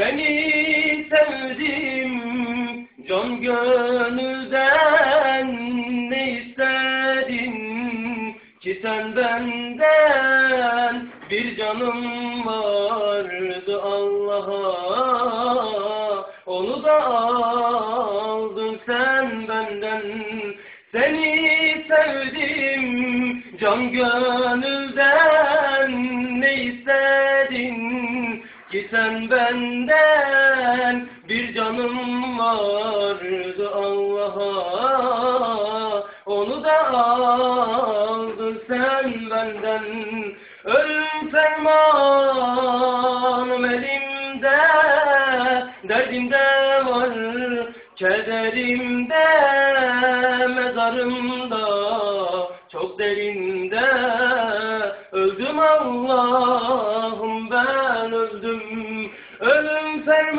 Seni sevdim can gönülden ne istedin ki sen benden? Bir canım vardı Allah'a onu da aldın sen benden. Seni sevdim can gönülden ne istedin ki benden bir canım vardı Allah'a. Onu da aldın sen benden. Ölüm fermanım elimde derdimde var kederimde mezarımda çok derinde. Öldüm Allah'ım öldüm ölüm fermanım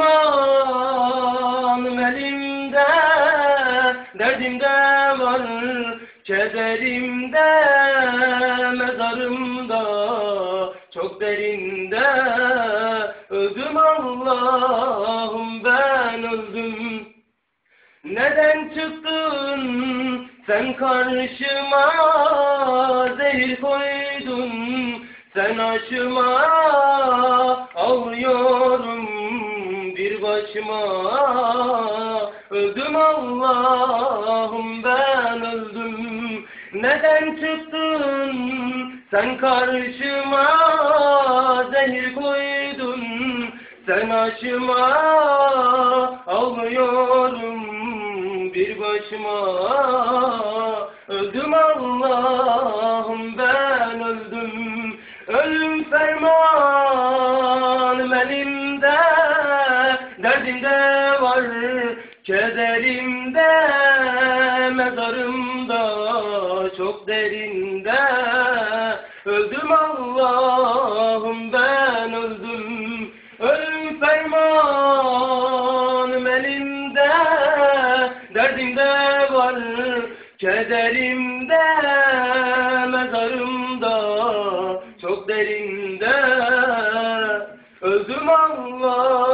elimde. Derdimde var kederimde mezarımda çok derinde. Öldüm Allah'ım ben öldüm. Neden çıktın sen karşıma? Zehir koydun sen aşıma ağlıyorum bir başıma. Öldüm Allah'ım ben öldüm. Neden çıktın sen karşıma? Zehir koydun sen aşıma ağlıyorum bir başıma. Öldüm Allah'ım ölüm fermanım elimde derdimde var kederimde mezarımda çok derinde. Öldüm Allah'ım ben öldüm. Ölüm fermanım elimde derdimde var kederimde mezarımda çok derinde öldüm Allah